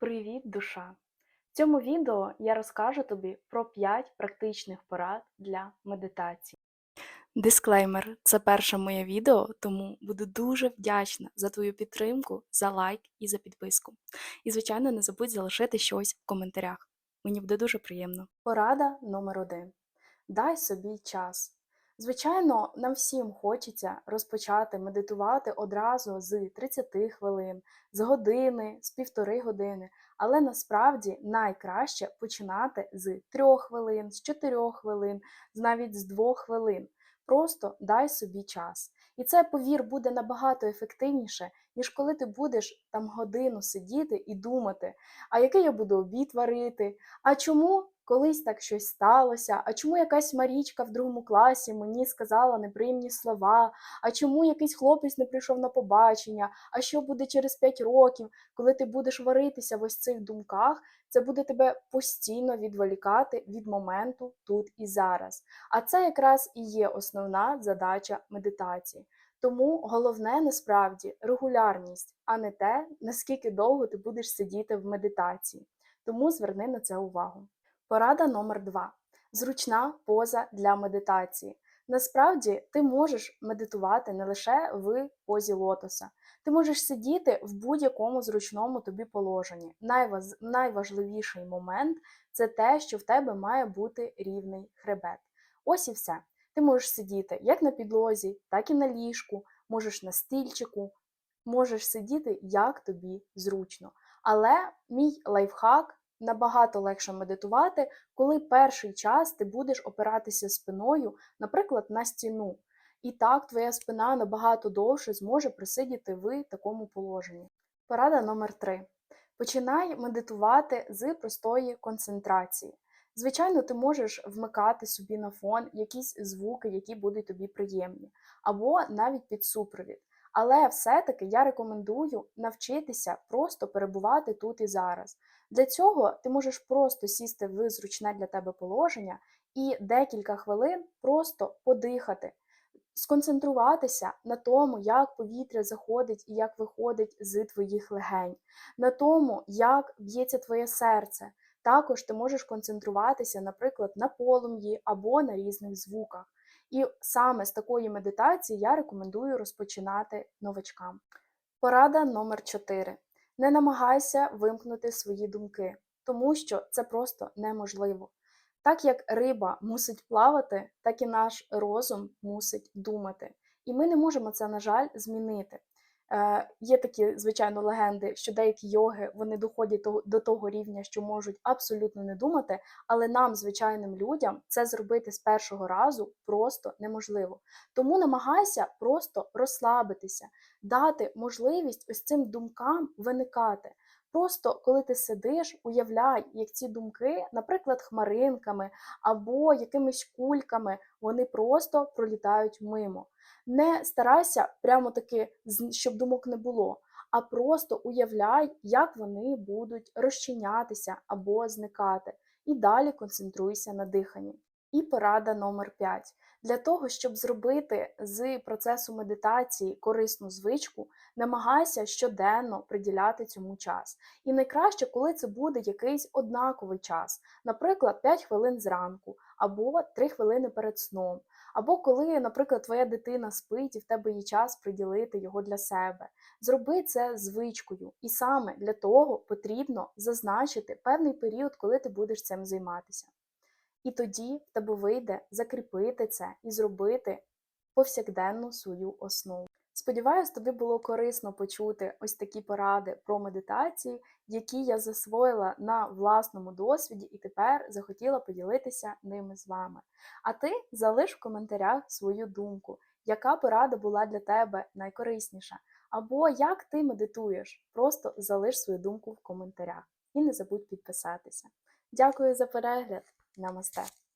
Привіт, душа! В цьому відео я розкажу тобі про 5 практичних порад для медитації. Дисклеймер це перше моє відео, тому буду дуже вдячна за твою підтримку, за лайк і за підписку. І, звичайно, не забудь залишити щось в коментарях. Мені буде дуже приємно. Порада номер один: дай собі час. Звичайно, нам всім хочеться розпочати медитувати одразу з 30 хвилин, з години, з півтори години. Але насправді найкраще починати з 3 хвилин, з 4 хвилин, навіть з 2 хвилин. Просто дай собі час. І це, повір, буде набагато ефективніше, ніж коли ти будеш там годину сидіти і думати, а який я буду обід варити, а чому колись так щось сталося, а чому якась Марічка в другому класі мені сказала неприємні слова, а чому якийсь хлопець не прийшов на побачення, а що буде через 5 років, коли ти будеш варитися в ось цих думках, це буде тебе постійно відволікати від моменту тут і зараз. А це якраз і є основна задача медитації. Тому головне насправді регулярність, а не те, наскільки довго ти будеш сидіти в медитації. Тому зверни на це увагу. Порада номер 2 Зручна поза для медитації. Насправді ти можеш медитувати не лише в позі лотоса, ти можеш сидіти в будь-якому зручному тобі положенні. Найваз... Найважливіший момент це те, що в тебе має бути рівний хребет. Ось і все. Ти можеш сидіти як на підлозі, так і на ліжку, можеш на стільчику, можеш сидіти як тобі зручно. Але мій лайфхак набагато легше медитувати, коли перший час ти будеш опиратися спиною, наприклад, на стіну. І так твоя спина набагато довше зможе присидіти в такому положенні. Порада номер 3 Починай медитувати з простої концентрації. Звичайно, ти можеш вмикати собі на фон якісь звуки, які будуть тобі приємні, або навіть під супровід. Але все-таки я рекомендую навчитися просто перебувати тут і зараз. Для цього ти можеш просто сісти в зручне для тебе положення і декілька хвилин просто подихати, сконцентруватися на тому, як повітря заходить і як виходить з твоїх легень, на тому, як б'ється твоє серце. Також ти можеш концентруватися, наприклад, на полум'ї або на різних звуках. І саме з такої медитації я рекомендую розпочинати новачкам. Порада номер 4. Не намагайся вимкнути свої думки, тому що це просто неможливо. Так як риба мусить плавати, так і наш розум мусить думати. І ми не можемо це, на жаль, змінити. Е, Є такі, звичайно, легенди, що деякі йоги вони доходять до того рівня, що можуть абсолютно не думати, але нам, звичайним людям, це зробити з першого разу просто неможливо. Тому намагайся просто розслабитися, дати можливість ось цим думкам виникати. Просто коли ти сидиш, уявляй, як ці думки, наприклад, хмаринками або якимись кульками, вони просто пролітають мимо. Не старайся прямо таки, щоб думок не було, а просто уявляй, як вони будуть розчинятися або зникати. І далі концентруйся на диханні. І порада номер 5. Для того, щоб зробити з процесу медитації корисну звичку, намагайся щоденно приділяти цьому час. І найкраще, коли це буде якийсь однаковий час, наприклад, 5 хвилин зранку, або 3 хвилини перед сном, або коли, наприклад, твоя дитина спить і в тебе є час приділити його для себе. Зроби це звичкою. І саме для того потрібно зазначити певний період, коли ти будеш цим займатися. І тоді в тебе вийде закріпити це і зробити повсякденну свою основу. Сподіваюсь, тобі було корисно почути ось такі поради про медитацію, які я засвоїла на власному досвіді і тепер захотіла поділитися ними з вами. А ти залиш в коментарях свою думку, яка порада була для тебе найкорисніша, або як ти медитуєш. Просто залиш свою думку в коментарях і не забудь підписатися. Дякую за перегляд! నమస్కారం.